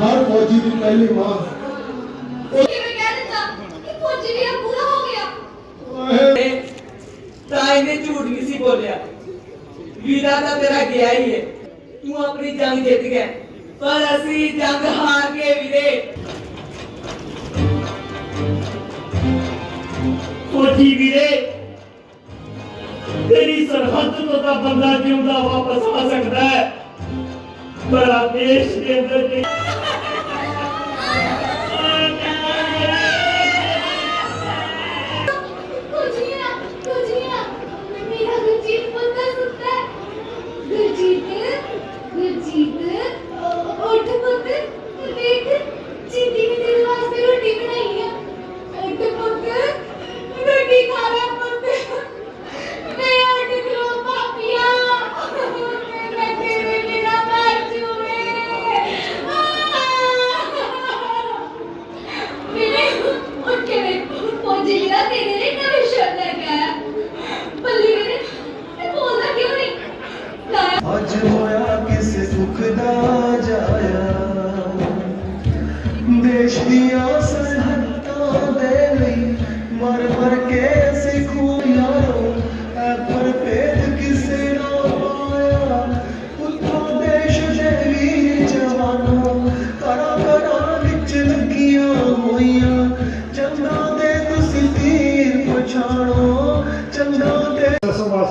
ਹਰ ਫੌਜੀ ਦੀ ਪਹਿਲੀ ਮਾਂ। ਕਿਵੇਂ ਕਹਿ ਦਿੱਤਾ ਕਿ ਫੌਜੀ ਵੀਰਾ ਪੂਰਾ ਹੋ ਗਿਆ ਇਹ ਤਾਂ ਇਹਨੇ ਝੂਠ ਨਹੀਂ ਸੀ ਬੋਲਿਆ। ਵੀਰਾ ਤਾਂ ਤੇਰਾ ਗਿਆ ਹੀ ਹੈ। ਤੂੰ ਆਪਣੀ ਜੰਗ ਜਿੱਤ ਗਿਆ। ਪਰ ਅਸੀਂ ਜੰਗ ਹਾਰ ਗਏ ਵੀਰੇ। ਫੌਜੀ ਵੀਰੇ ਤੇਰੀ ਸਰਹੱਦ ਤੋਂ ਤਾਂ ਬੰਦਾ ਜਿਉਂਦਾ ਵਾਪਸ ਆ ਸਕਦਾ ਹੈ। ਪਰ ਆ ਦੇਸ਼ ਦੇ ਅੰਦਰ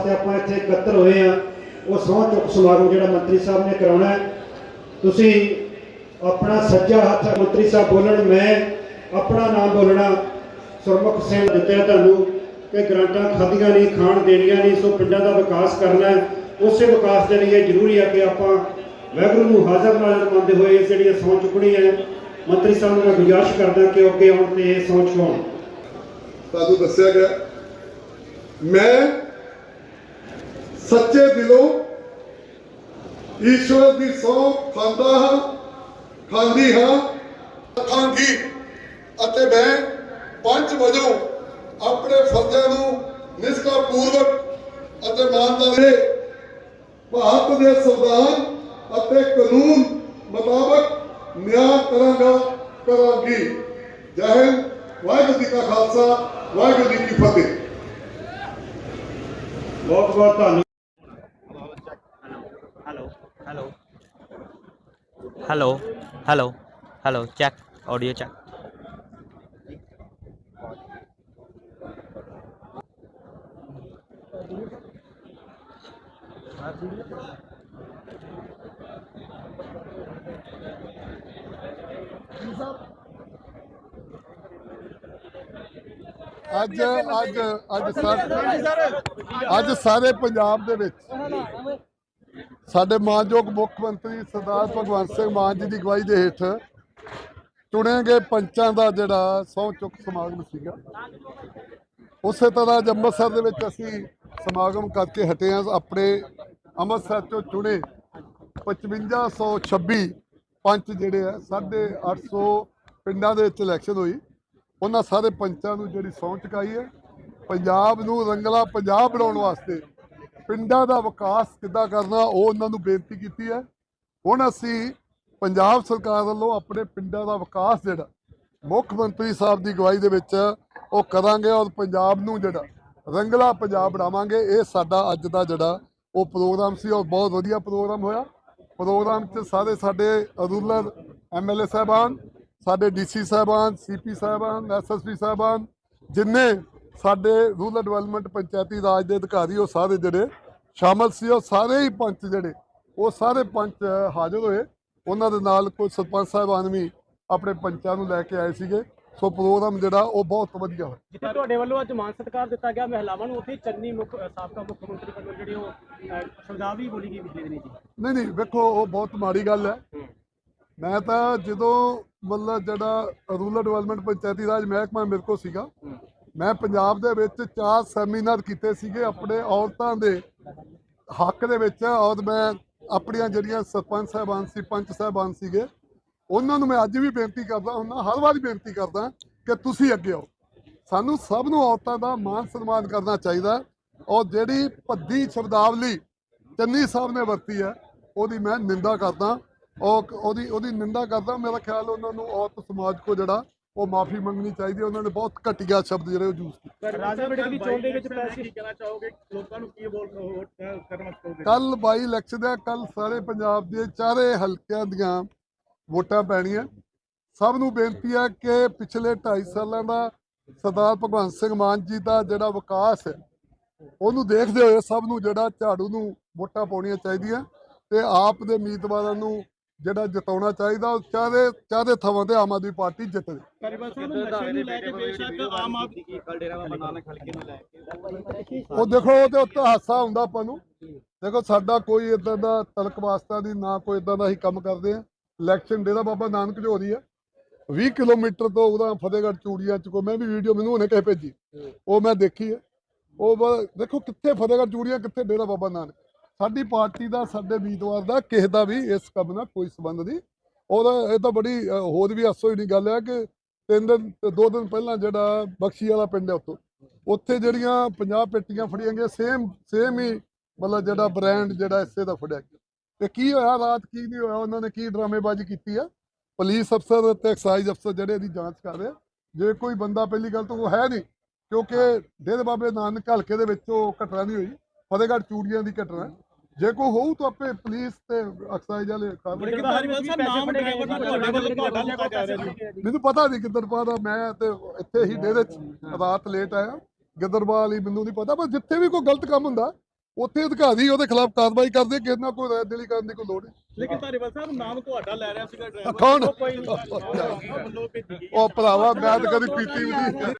ਵਾਸਤੇ ਆਪਾਂ ਇੱਥੇ ਇਕੱਤਰ ਹੋਏ ਆ ਉਹ ਸਹੁੰ ਚੁੱਕ ਸਮਾਗਮ ਜਿਹੜਾ ਮੰਤਰੀ ਸਾਹਿਬ ਨੇ ਕਰਾਉਣਾ ਹੈ। ਤੁਸੀਂ ਆਪਣਾ ਸੱਜਾ ਹੱਥ ਮੰਤਰੀ ਸਾਹਿਬ ਬੋਲਣ, ਮੈਂ ਆਪਣਾ ਨਾਮ ਬੋਲਣਾ। ਸੁਰਮੁਖ ਸਿੰਘ ਦਿੱਤਿਆ ਤੁਹਾਨੂੰ ਕਿ ਗ੍ਰਾਂਟਾਂ ਖਾਦੀਆਂ ਨਹੀਂ, ਖਾਣ ਦੇਣੀਆਂ ਨਹੀਂ, ਸੋ ਪਿੰਡਾਂ ਦਾ ਵਿਕਾਸ ਕਰਨਾ ਉਸੇ ਵਿਕਾਸ ਦੇ ਲਈ ਇਹ ਜ਼ਰੂਰੀ ਹੈ ਕਿ ਆਪਾਂ ਵਾਹਿਗੁਰੂ ਨੂੰ ਹਾਜ਼ਰ ਨਾਜ਼ਰ ਮੰਨਦੇ ਹੋਏ ਜਿਹੜੀ ਇਹ ਸਹੁੰ ਚੁੱਕਣੀ ਹੈ, ਮੰਤਰੀ ਸਾਹਿਬ ਨੂੰ ਮੈਂ ਗੁਜ਼ਾਰਿਸ਼ ਕਰਦਾ ਕਿ ਅੱਗੇ ਆਉਣ ਤੇ ਇਹ ਸਹੁੰ ਚੁਕਾਉਣ ਸਾਨੂੰ ਦੱਸਿਆ ਗਿਆ। ਮੈਂ ਸੱਚੇ ਦਿਲੋਂ ਈਸ਼ਵਰ ਦੀ ਸਹੁੰ ਖਾਂਦਾ ਹਾਂ, ਖਾਂਦੀ ਹਾਂ। ਖਾਂਗੀ ਅਤੇ ਮੈਂ ਪੰਜ ਵਜੋਂ ਆਪਣੇ ਫਰਜ਼ਾਂ ਨੂੰ ਨਿਸ਼ਕਾ ਪੂਰਵਕ ਅਤੇ ਇਮਾਨਦਾਰੀ ਭਾਰਤ ਦੇ ਸੰਵਿਧਾਨ ਅਤੇ ਕਾਨੂੰਨ ਮੁਤਾਬਕ ਨਿਆਂ ਕਰਾਂਗਾ, ਕਰਾਂਗੀ। ਜੈ ਹਿੰਦ, ਵਾਹਿਗੁਰੂ ਜੀ ਕਾ ਖਾਲਸਾ, ਵਾਹਿਗੁਰੂ ਜੀ ਕੀ ਫਤਿਹ। ਬਹੁਤ ਬਹੁਤ ਧੰਨਵਾਦ। Hello hello hello hello hello check audio check ਅੱਜ ਅੱਜ ਅੱਜ ਸਾਰੇ ਅੱਜ ਸਾਰੇ ਪੰਜਾਬ ਦੇ ਵਿੱਚ ਸਾਡੇ ਮਾਨਯੋਗ ਮੁੱਖ ਮੰਤਰੀ ਸਰਦਾਰ ਭਗਵੰਤ ਸਿੰਘ ਮਾਨ ਜੀ ਦੀ ਅਗਵਾਈ ਦੇ ਹੇਠ ਚੁਣੇ ਗਏ ਪੰਚਾਂ ਦਾ ਜਿਹੜਾ ਸਹੁੰ ਚੁੱਕ ਸਮਾਗਮ ਸੀਗਾ। ਉਸੇ ਤਰ੍ਹਾਂ ਅੱਜ ਅੰਮ੍ਰਿਤਸਰ ਦੇ ਵਿੱਚ ਅਸੀਂ ਸਮਾਗਮ ਕਰਕੇ ਹਟੇ ਹਾਂ। ਆਪਣੇ ਅੰਮ੍ਰਿਤਸਰ ਤੋਂ ਚੁਣੇ 5526 ਪੰਚ ਜਿਹੜੇ ਆ 850 ਪਿੰਡਾਂ ਦੇ ਵਿੱਚ ਇਲੈਕਸ਼ਨ ਹੋਈ। ਉਹਨਾਂ ਸਾਰੇ ਪੰਚਾਂ ਨੂੰ ਜਿਹੜੀ ਸਹੁੰ ਚੁਕਾਈ ਹੈ। ਪੰਜਾਬ ਨੂੰ ਰੰਗਲਾ ਪੰਜਾਬ ਬਣਾਉਣ ਵਾਸਤੇ ਪਿੰਡਾਂ ਦਾ ਵਿਕਾਸ ਕਿੱਦਾਂ ਕਰਨਾ, ਉਹ ਉਹਨਾਂ ਨੂੰ ਬੇਨਤੀ ਕੀਤੀ ਹੈ। ਹੁਣ ਅਸੀਂ ਪੰਜਾਬ ਸਰਕਾਰ ਵੱਲੋਂ ਆਪਣੇ ਪਿੰਡਾਂ ਦਾ ਵਿਕਾਸ ਜਿਹੜਾ ਮੁੱਖ ਮੰਤਰੀ ਸਾਹਿਬ ਦੀ ਅਗਵਾਈ ਦੇ ਵਿੱਚ ਉਹ ਕਰਾਂਗੇ ਔਰ ਪੰਜਾਬ ਨੂੰ ਜਿਹੜਾ ਰੰਗਲਾ ਪੰਜਾਬ ਬਣਾਵਾਂਗੇ। ਇਹ ਸਾਡਾ ਅੱਜ ਦਾ ਜਿਹੜਾ ਉਹ ਪ੍ਰੋਗਰਾਮ ਸੀ ਔਰ ਬਹੁਤ ਵਧੀਆ ਪ੍ਰੋਗਰਾਮ ਹੋਇਆ। ਪ੍ਰੋਗਰਾਮ 'ਚ ਸਾਰੇ ਸਾਡੇ ਰੂਰਲ ਐਮਐਲਏ ਸਾਹਿਬਾਨ, ਸਾਡੇ ਡੀਸੀ ਸਾਹਿਬਾਨ ਸੀਪੀ ਸਾਹਿਬਾਨ ਐਸਐਸਪੀ ਸਾਹਿਬਾਨ, ਜਿੰਨੇ ਸਾਡੇ ਰੂਰਲ ਡਿਵੈਲਪਮੈਂਟ ਪੰਚਾਇਤੀ ਰਾਜ ਦੇ ਅਧਿਕਾਰੀ ਉਹ ਸਾਰੇ ਜਿਹੜੇ ਸ਼ਾਮਲ ਸੀ ਉਹ ਸਾਰੇ ਹੀ ਪੰਚ ਜਿਹੜੇ ਉਹ ਸਾਰੇ ਪੰਚ ਹਾਜ਼ਰ ਹੋਏ। ਉਹਨਾਂ ਦੇ ਨਾਲ ਕੋਈ ਸਰਪੰਚ ਸਾਹਿਬਾਨ ਵੀ ਆਪਣੇ ਪੰਚਾਂ ਨੂੰ ਲੈ ਕੇ ਆਏ ਸੀਗੇ। ਸੋ ਪ੍ਰੋਗਰਾਮ ਜਿਹੜਾ ਉਹ ਬਹੁਤ ਵਧੀਆ ਹੋਇਆ। ਜਿੱਥੇ ਤੁਹਾਡੇ ਵੱਲੋਂ ਅੱਜ ਮਾਨ ਸਤਿਕਾਰ ਦਿੱਤਾ ਗਿਆ ਮਹਿਲਾਵਾਂ ਨੂੰ ਉੱਥੇ ਚੰਨੀ ਮੁੱਖ ਸਾਬਕਾ ਮੁੱਖ ਮੰਤਰੀ ਵੱਲੋਂ ਜਿਹੜੀ ਉਹ ਅ, ਸ਼ਬਦਾਵਲੀ ਬੋਲੀ ਗਈ ਪਿਛਲੇ ਦਿਨੀ ਜੀ। ਨਹੀਂ ਨਹੀਂ ਵੇਖੋ ਉਹ ਬਹੁਤ ਮਾੜੀ ਗੱਲ ਹੈ। ਮੈਂ ਤਾਂ ਜਦੋਂ ਮਤਲਬ ਜਿਹੜਾ ਰੂਰਲ ਡਿਵੈਲਪਮੈਂਟ ਪੰਚਾਇਤੀ ਰਾਜ ਮਹਿਕਮਾ ਮੇਰੇ ਕੋਲ ਸੀਗਾ ਮੈਂ ਪੰਜਾਬ ਦੇ ਵਿੱਚ ਚਾਰ ਸੈਮੀਨਾਰ ਕੀਤੇ ਸੀਗੇ ਆਪਣੇ ਔਰਤਾਂ ਦੇ ਹੱਕ ਦੇ ਵਿੱਚ ਔਰ ਮੈਂ ਆਪਣੀਆਂ ਜਿਹੜੀਆਂ ਸਰਪੰਚ ਸਾਹਿਬਾਨ ਸੀ, ਪੰਚ ਸਾਹਿਬਾਨ ਸੀਗੇ, ਉਹਨਾਂ ਨੂੰ ਮੈਂ ਅੱਜ ਵੀ ਬੇਨਤੀ ਕਰਦਾ ਹੁੰਦਾ ਹਰ ਵਾਰੀ ਬੇਨਤੀ ਕਰਦਾ ਕਿ ਤੁਸੀਂ ਅੱਗੇ ਆਓ। ਸਾਨੂੰ ਸਭ ਨੂੰ ਔਰਤਾਂ ਦਾ ਮਾਨ ਸਨਮਾਨ ਕਰਨਾ ਚਾਹੀਦਾ ਔਰ ਜਿਹੜੀ ਭੱਦੀ ਸ਼ਬਦਾਵਲੀ ਚੰਨੀ ਸਾਹਿਬ ਨੇ ਵਰਤੀ ਹੈ, ਉਹਦੀ ਮੈਂ ਨਿੰਦਾ ਕਰਦਾ ਔਰ ਉਹਦੀ ਉਹਦੀ ਨਿੰਦਾ ਕਰਦਾ। ਮੇਰਾ ਖਿਆਲ ਉਹਨਾਂ ਨੂੰ ਔਰਤ ਸਮਾਜ ਕੋ ਜਿਹੜਾ ਉਹ ਮਾਫੀ ਮੰਗਣੀ ਚਾਹੀਦੀ ਹੈ। ਉਹਨਾਂ ਨੇ ਬਹੁਤ ਘਟੀਆ ਸ਼ਬਦ ਜਿਹੜੇ ਉਹ ਯੂਜ਼ ਕੀਤੇ। ਰਾਜਾ ਵੜਿੰਗ ਦੀ ਚੋਣ ਦੇ ਵਿੱਚ ਪੈਸੇ ਕੀ ਕਹਿਣਾ ਚਾਹੋਗੇ? ਲੋਕਾਂ ਨੂੰ ਕੀ ਬੋਲ ਵੋਟ ਕਰਨਾ ਚਾਹੋਗੇ ਕੱਲ ਬਾਈ ਇਲੈਕਸ਼ਨ ਹੈ ਕੱਲ ਸਾਰੇ ਪੰਜਾਬ ਦੇ ਚਾਰੇ ਹਲਕਿਆਂ ਦੀਆਂ ਵੋਟਾਂ ਪੈਣੀਆਂ। ਸਭ ਨੂੰ ਬੇਨਤੀ ਹੈ ਕਿ ਪਿਛਲੇ 2.5 ਸਾਲਾਂ ਦਾ ਸਰਦਾਰ ਭਗਵੰਤ ਸਿੰਘ ਮਾਨ ਜੀ ਦਾ ਜਿਹੜਾ ਵਿਕਾਸ ਹੈ ਉਹਨੂੰ ਦੇਖਦੇ ਹੋਏ ਸਭ ਨੂੰ ਜਿਹੜਾ ਝਾੜੂ ਨੂੰ ਵੋਟਾਂ ਪਾਉਣੀਆਂ ਚਾਹੀਦੀਆਂ ਤੇ ਆਪ ਦੇ ਉਮੀਦਵਾਰਾਂ ਨੂੰ ਜਿਹੜਾ ਜਿਤਾਉਣਾ ਚਾਹੀਦਾ ਉਹ ਚਾਰੇ ਚਾਰੇ ਥਾਵਾਂ ਤੇ ਆਮ ਆਦਮੀ ਪਾਰਟੀ ਜਿੱਤੇ ਆਦਮੀ ਉਹ ਦੇਖੋ ਉਹ ਤੇ ਉੱਤੇ ਹਾਸਾ ਹੁੰਦਾ ਆਪਾਂ ਨੂੰ। ਦੇਖੋ ਸਾਡਾ ਕੋਈ ਇਦਾਂ ਦਾ ਤਲਕ ਵਾਸਤਾ ਨਹੀਂ ਨਾ ਕੋਈ ਇਦਾਂ ਦਾ ਹੀ ਕੰਮ ਕਰਦੇ ਆ ਇਲੈਕਸ਼ਨ ਡੇਰਾ ਬਾਬਾ ਨਾਨਕ ਜੋਰੀ ਆ 20 ਕਿਲੋਮੀਟਰ ਤੋਂ ਉਹਦਾ ਫਤਿਹਗੜ੍ਹ ਚੂੜੀਆਂ ਚ ਕੋ ਮੈਂ ਵੀ ਵੀਡੀਓ ਮੈਨੂੰ ਉਹਨੇ ਕਹੇ ਭੇਜੀ। ਉਹ ਮੈਂ ਦੇਖੀ ਹੈ ਉਹ ਦੇਖੋ ਕਿੱਥੇ ਫਤਿਹਗੜ੍ਹ ਚੂੜੀਆਂ ਕਿੱਥੇ ਡੇਰਾ ਬਾਬਾ ਨਾਨਕ। ਸਾਡੀ ਪਾਰਟੀ ਦਾ, ਸਾਡੇ ਉਮੀਦਵਾਰ ਦਾ ਕਿਸੇ ਦਾ ਵੀ ਇਸ ਕੰਮ ਨਾਲ ਕੋਈ ਸੰਬੰਧ ਨਹੀਂ। ਔਰ ਇਹ ਤਾਂ ਬੜੀ ਹੋਰ ਵੀ ਹਾਸੋ ਹੀ ਨਹੀਂ ਗੱਲ ਹੈ ਕਿ ਤਿੰਨ ਦਿਨ, ਦੋ ਦਿਨ ਪਹਿਲਾਂ ਜਿਹੜਾ ਬਖਸ਼ੀ ਵਾਲਾ ਪਿੰਡ ਹੈ ਉੱਥੋਂ, ਉੱਥੇ ਜਿਹੜੀਆਂ 50 ਪੇਟੀਆਂ ਫੜੀਆਂ ਗਈਆਂ ਸੇਮ ਸੇਮ ਹੀ ਮਤਲਬ ਜਿਹੜਾ ਬ੍ਰਾਂਡ ਜਿਹੜਾ ਇਸੇ ਦਾ ਫੜਿਆ ਗਿਆ। ਤੇ ਕੀ ਹੋਇਆ, ਰਾਤ ਕੀ ਨਹੀਂ ਹੋਇਆ, ਉਹਨਾਂ ਨੇ ਕੀ ਡਰਾਮੇਬਾਜ਼ੀ ਕੀਤੀ ਆ? ਪੁਲਿਸ ਅਫਸਰ ਤੇ ਐਕਸਾਈਜ਼ ਅਫਸਰ ਜਿਹੜੇ ਇਹਦੀ ਜਾਂਚ ਕਰ ਰਹੇ ਆ। ਜੇ ਕੋਈ ਬੰਦਾ ਪਹਿਲੀ ਗੱਲ ਤਾਂ ਉਹ ਹੈ ਨਹੀਂ, ਕਿਉਂਕਿ ਡੇਰੇ ਬਾਬੇ ਨਾਨਕ ਹਲਕੇ ਦੇ ਵਿੱਚ ਉਹ ਘਟਨਾ ਨਹੀਂ ਹੋਈ, ਫਤਿਹਗੜ੍ਹ ਚੂੜੀਆਂ ਦੀ ਘਟਨਾ। ਜੇ ਕੋਈ ਹੋਊ ਤਾਂ ਆਪੇ ਪੁਲਿਸ ਤੇ ਐਕਸਾਈਜ਼ ਵਾਲੇ ਕਾਰਵਾਈ ਧਾਰੀਵਾਲ ਸਾਹਿਬ ਨਾਮ ਡਰਾਈਵਰ ਨੂੰ ਤੁਹਾਡੇ ਵੱਲੋਂ ਤੁਹਾਡਾ ਲਿਖਾ ਜਾ ਰਿਹਾ ਜੀ। ਮੈਨੂੰ ਪਤਾ ਨਹੀਂ ਕਿੱਦਰਪਾ ਦਾ ਮੈਂ ਤੇ ਇੱਥੇ ਹੀ ਡੇਰੇ ਚ ਰਾਤ ਲੇਟ ਆਇਆ। ਗਿੱਦਰਪਾਲ ਹੀ ਮੈਨੂੰ ਨਹੀਂ ਪਤਾ ਪਰ ਜਿੱਥੇ ਵੀ ਕੋਈ ਗਲਤ ਕੰਮ ਹੁੰਦਾ ਉੱਥੇ ਅਧਿਕਾਰੀ ਉਹਦੇ ਖਿਲਾਫ ਕਾਰਵਾਈ ਕਰਦੇ ਕਿਸੇ ਨਾਲ ਕੋਈ ਦਿਲੀ ਕਰਨ ਦੀ ਕੋਈ ਲੋੜ ਨਹੀਂ। ਲੇਕਿਨ ਧਾਰੀਵਾਲ ਸਾਹਿਬ ਨਾਮ ਤੁਹਾਡਾ ਲੈ ਰਿਹਾ ਸੀਗਾ ਡਰਾਈਵਰ। ਉਹ ਭਰਾਵਾ ਮੈਂ ਤਾਂ ਕਦੀ ਪੀਤੀ ਵੀ ਨਹੀਂ।